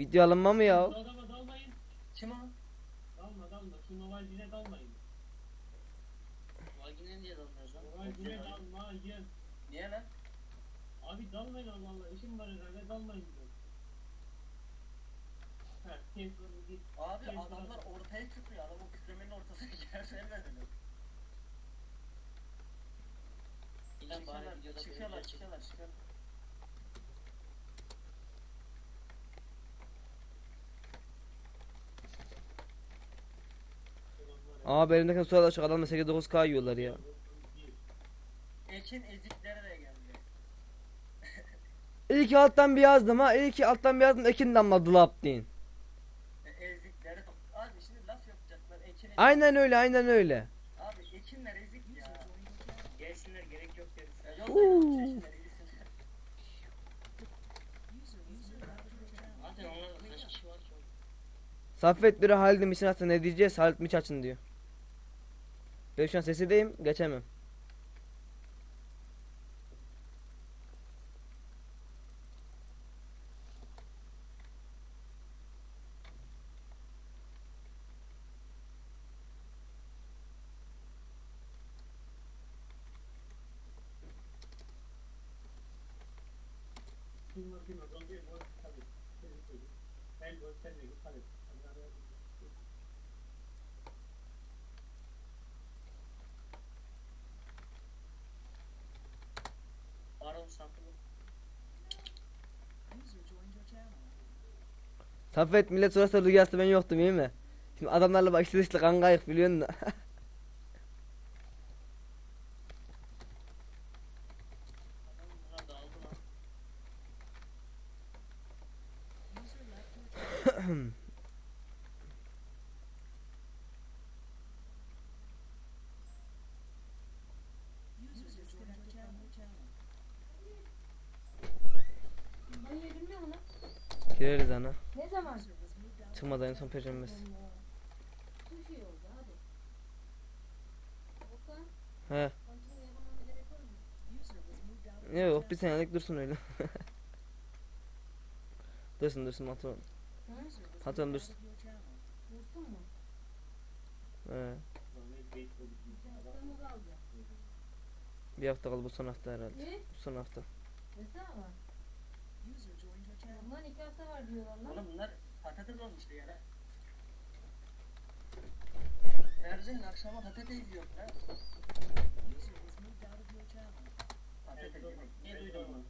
Video alınma mı ya? Adama dalmayın. Kim o? Dalma dalma. Şu Novalcine dalmayın. Vaginen diye dalmıyoruz lan. Novalcine dalmayın. Niye lan? Abi dalmayın Allah Allah. İşim var herhalde dalmayın. Ha, var. Abi var. adamlar ortaya kükrüyor. Adam o kükremenin ortasına girer vermedi. İlan bari Çıkıyorlar, videoda çıkıyorlar, çıkıyorlar, çıkıyorlar. Benim elimdeki sonra açık adamla 8-9k yiyorlar ya. Ekin ezikleri de geldi. İyi ki alttan bir yazdım ha. İyi ki alttan bir yazdım. Ekin damladı lap deyin. E, ezikleri. Abi şimdi laf yapacaklar. Ekin ezik. Aynen öyle aynen öyle. Abi ekinler ezik ya. Gelsinler gerek yok deriz. Ya Uuu. yollayalım ekinler iyisin. Zaten onlarda kaç kişi var ki? Saffet biri Halid'in misin atsa ne diyeceğiz? Halit miç açın diyor. Ben şu an sesideyim. Geçemem. Kim var kim var. Dalmayın. Bu tabii. Seni söyleyeyim. Ben bu sen de git. Hadi. Hadi, hadi, hadi. Baron saplı. Saffet millet sorarsa rüyası ben yoktum iyi mi? Şimdi adamlarla bak işte işte kankayık biliyorsun da. Gireriz ana. Ne zaman? Çıkmadan en son perşembesi. He. Ne yok bir senelik dursun öyle. dursun dursun patron. Patron dursun. He. Bir hafta kaldı? Bu son hafta herhalde. Ne? Bu son hafta. Desene Bundan iki hafta var diyorlar lan. Oğlum bunlar patates olmuştu ya. Erzin'in akşama patates yiyor lan. Patates yemek. Ne duydun mu?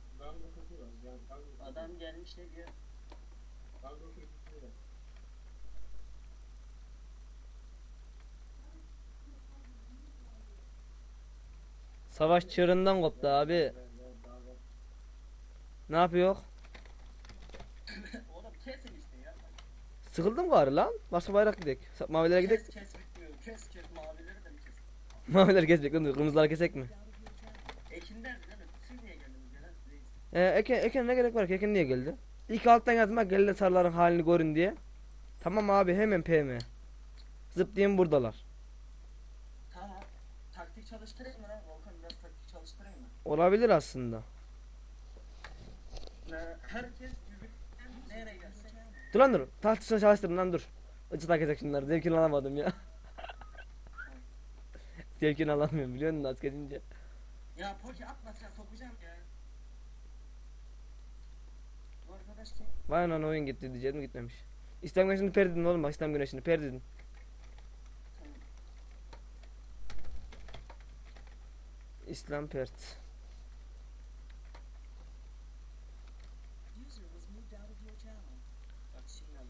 Adam gelmiş ne diyor? Savaş çığırından koptu abi. Ne yapıyor? Kesin işte ya. Sıkıldım gari lan. Başka bayrak gidek. Mavilere gidek. Kes kes bitmiyor. Kes kes mavileri de mi kes? Maviler kesecek lan. Kırmızıları kesek mi? Ekinden değil mi? Siz niye geldiniz ya lan? Siz- Ee, Eken, Eken ne gerek var ki? Eken niye geldi? İlk alttan yazdım bak geldi sarıların halini görün diye. Tamam abi hemen PM. Zıp diyeyim buradalar. Tamam. Taktik çalıştırayım mı lan? Volkan biraz taktik çalıştırayım mı? Olabilir aslında. Ee, Dur lan dur. Tahtasını çalıştırın lan dur. Acıta kesek şunları. Zevkini alamadım ya. Zevkini alamıyorum biliyor musun az geçince. Ya Poki atma sen sokacağım ya. Bu arkadaş kim? Vay lan oyun gitti diyeceğim gitmemiş. İslam güneşini perdedin oğlum bak İslam güneşini perdedin. İslam pert. Bak şimdi lan.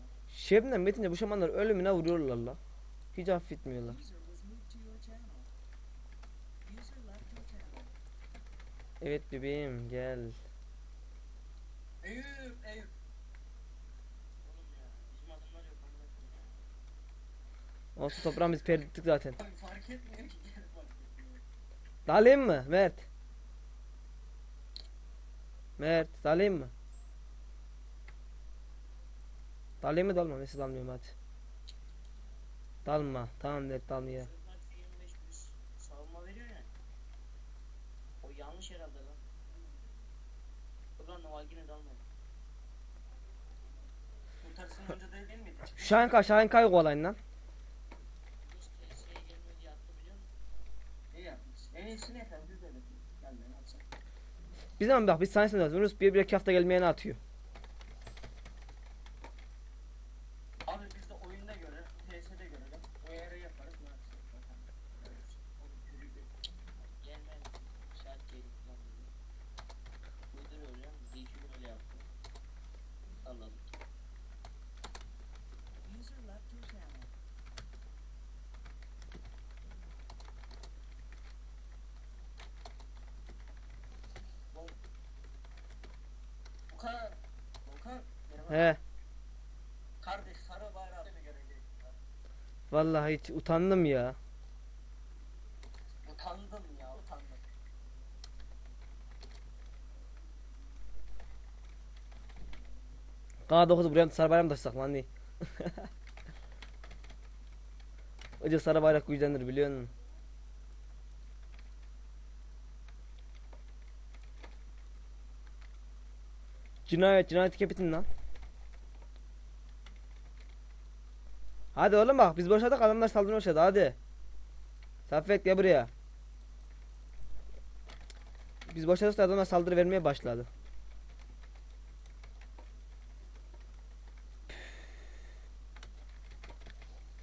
Şebnem bitince bu şamanlar ölümüne vuruyorlar la. Hiç affetmiyorlar. Evet bebeğim gel. Eyüp Eyüp. Olsun toprağın biz perdettik zaten. Fark etmiyor ki. Dalayım mı Mert? Mert dalayım mı? Dalayım mı dalma? Neyse dalmıyorum hadi. Dalma. Tamam Mert dalmıyor. Sırtlar 25 plus savunma veriyor ya. O yanlış herhalde lan. Ulan Novalgine dalma. Şahin kay, Şahin kay kovalayın lan. Yunus TS'ye gelmiyor diye attı biliyor musun? İyi yapmış. En iyisini yapalım biz de zaman bak biz sayesinde diyoruz. Yunus bir bir iki hafta gelmeyene atıyor. Abi biz de oyunda göre, TS'de göre de o yere yaparız. Ne yapacağız zaten. Evet. O büyük bir- Gelmez. Şart gelip lan dedi. Uyduruyor ya. DQ öyle yaptı. Channel. Volkan. He. Kardeş sarı bayrağı mı görecek? Vallahi hiç utandım ya. Utandım ya, utandım. K9'u buraya sarı bayram taşısak lan değil. Acı sarı bayrak güçlenir biliyor musun? Cinayet, cinayet kepitin lan. Hadi oğlum bak biz boşadık adamlar saldırmaya başladı hadi. Saffet gel buraya. Biz boşadık da adamlar saldırı vermeye başladı.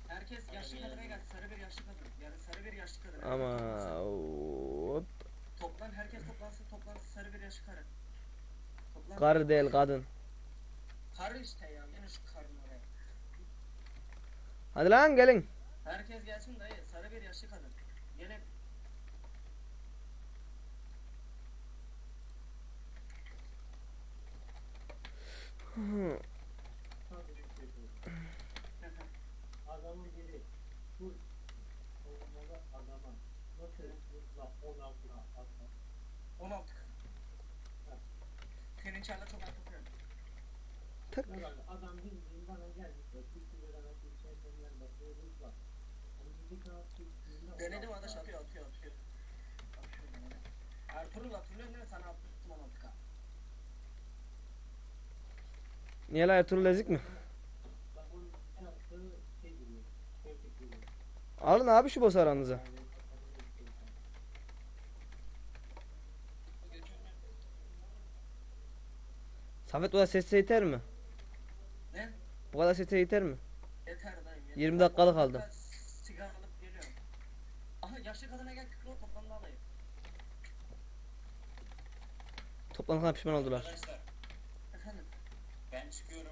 Herkes yaşlı kadına gel, sarı bir yaşlı kadın. Yani sarı bir yaşlı kadın. Ama hop. Toplan, herkes toplansın, toplansın sarı bir yaşlı karı. Toplan. Karı değil kadın. Karı işte ya, yine şu karın oraya. Hadi lan gelin. Herkes gelsin dayı, sarı bir yaşlı kadın. Gelin. Sadece bir şey söyleyeyim. Adamın biri full savunmada adama nasıl mutla 16 atma. 16. Senin çarla çok atlıyorum. Tak. Adam bildiğin bana gelmiş. bir bakıyor. Rusla. Hani bir kanat bir Denedim adaş atıyor, atıyor, atıyor. Atıyor denedim. Ertuğrul hatırlıyorsun değil mi? Sana attırttım 16k. Niye la Ertuğrul ezik mi? Bak onun yaptığı şey giriyor. Tevfik giriyor. Alın abi şu boss aranıza. Safet bu kadar sesle yeter mi? Ne? Bu kadar sesle yeter mi? Yeter dayım. yeter. 20 dakikalık Ben aldı. Sigara alıp geliyorum. Aha yaşlı kadına gel kıklı toplamda alayım. Toplantıdan pişman oldular. Arkadaşlar Efendim. ben çıkıyorum.